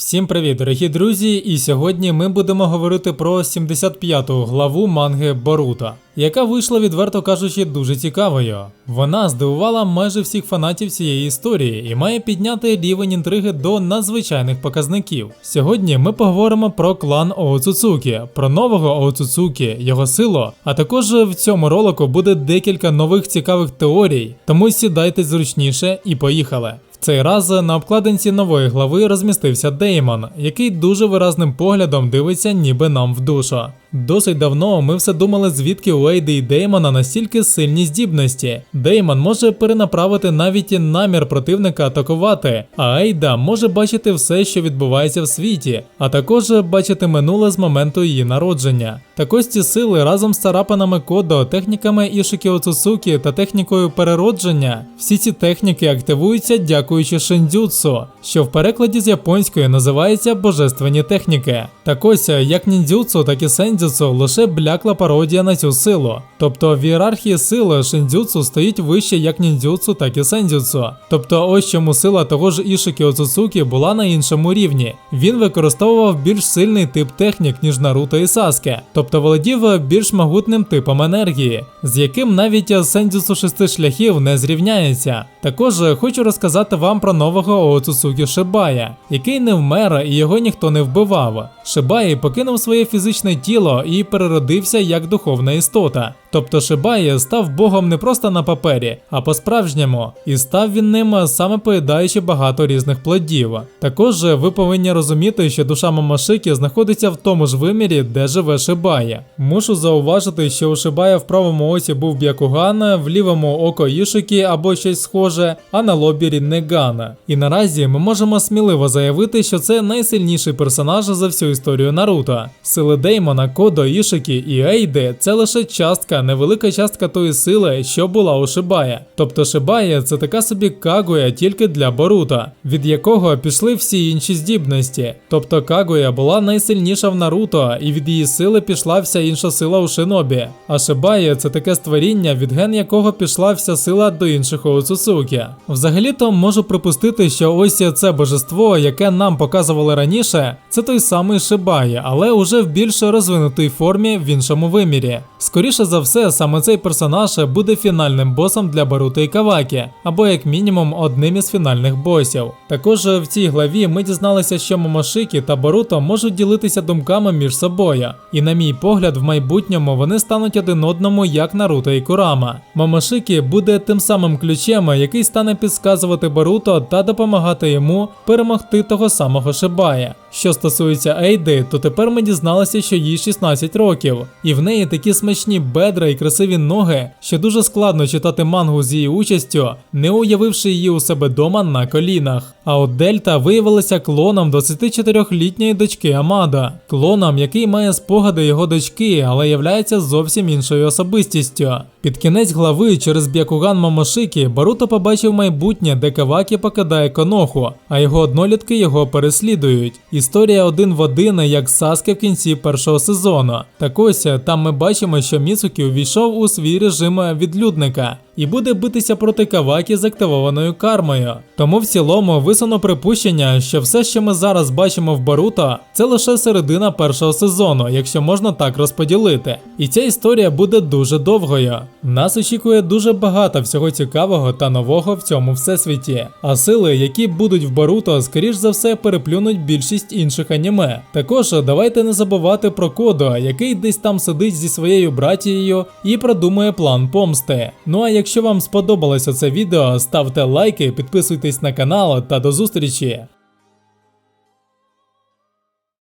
Всім привіт, дорогі друзі! І сьогодні ми будемо говорити про 75-ту главу манги Боруто, яка вийшла, відверто кажучи, дуже цікавою. Вона здивувала майже всіх фанатів цієї історії і має підняти рівень інтриги до надзвичайних показників. Сьогодні ми поговоримо про клан Оуцуцукі, про нового Оуцуцукі, його силу, а також в цьому ролику буде декілька нових цікавих теорій, тому сідайте зручніше і поїхали. Цей раз на обкладинці нової глави розмістився Деймон, який дуже виразним поглядом дивиться ніби нам в душу. Досить давно ми все думали, звідки у Ейди і Деймона настільки сильні здібності. Деймон може перенаправити навіть і намір противника атакувати, а Ейда може бачити все, що відбувається в світі, а також бачити минуле з моменту її народження. Так ось ці сили разом з царапанами Кодо, техніками Ішики Оцусукі та технікою переродження. Всі ці техніки активуються дякуючи шиндзюцу, що в перекладі з японської називається божественні техніки. Так ось як ніндзюцу, так і сендзюцу лише блякла пародія на цю силу. Тобто в ієрархії сили шиндзюцу стоїть вище як ніндзюцу, так і сендзюцу. Тобто ось чому сила того ж Ішики Оцусукі була на іншому рівні. Він використовував більш сильний тип технік, ніж Наруто і Саске, тобто володів більш могутним типом енергії, з яким навіть сендзюцу шести шляхів не зрівняється. Також хочу розказати вам про нового Оцусукі Шибая, який не вмер і його ніхто не вбивав. Шибай покинув своє фізичне тіло і переродився як духовна істота. Тобто Шибай став богом не просто на папері, а по-справжньому, і став він ним саме поїдаючи багато різних плодів. Також ви повинні розуміти, що душа Мамашики знаходиться в тому ж вимірі, де живе Шибая. Мушу зауважити, що у Шибая в правому оці був Бякуган, в лівому око Ішики або щось схоже, а на лобі Ріннегана. І наразі ми можемо сміливо заявити, що це найсильніший персонаж за всю історію Наруто. Сили Деймона, Кодо, Ішики і Ейди це лише частка, невелика частка тої сили, що була у Шибая. Тобто Шибая це така собі Кагуя тільки для Боруто, від якого пішли всі інші здібності. Тобто Кагуя була найсильніша в Наруто, і від її сили пішла вся інша сила у Шинобі. А Шибая це таке створіння, від ген якого пішла вся сила до інших Оуцусукі. Взагалі-то можу припустити, що ось це божество, яке нам показували раніше, це той самий Шибая, але уже в більш розвинутій формі в іншому вимірі. Скоріше за все, саме цей персонаж буде фінальним босом для Баруто і Кавакі, або як мінімум одним із фінальних босів. Також в цій главі ми дізналися, що Момошикі та Боруто можуть ділитися думками між собою, і на мій погляд, в майбутньому вони стануть один одному як Наруто і Курама. Момошикі буде тим самим ключем, який стане підсказувати Боруто та допомагати йому перемогти того самого Шибая. Що стосується Ейди, то тепер ми дізналися, що їй 16 років, і в неї такі смачні бедра і красиві ноги, що дуже складно читати мангу з її участю, не уявивши її у себе дома на колінах. А от Дельта виявилася клоном 24-літньої дочки Амада, клоном, який має спогади його дочки, але являється зовсім іншою особистістю. Під кінець глави через Бякуган Мамошики Баруто побачив майбутнє, де Кавакі покидає Коноху, а його однолітки його переслідують. Історія один в один, як Саске в кінці першого сезону. Так ось там ми бачимо, що Міцукі увійшов у свій режим відлюдника і буде битися проти Кавакі з активованою кармою. Тому в цілому висуну припущення, що все, що ми зараз бачимо в Баруто, це лише середина першого сезону, якщо можна так розподілити. І ця історія буде дуже довгою. Нас очікує дуже багато всього цікавого та нового в цьому всесвіті. А сили, які будуть в Баруто, скоріш за все переплюнуть більшість інших аніме. Також давайте не забувати про Кодо, який десь там сидить зі своєю братією і продумує план помсти. Ну а якщо вам сподобалося це відео, ставте лайки, підписуйтесь на канал та до зустрічі!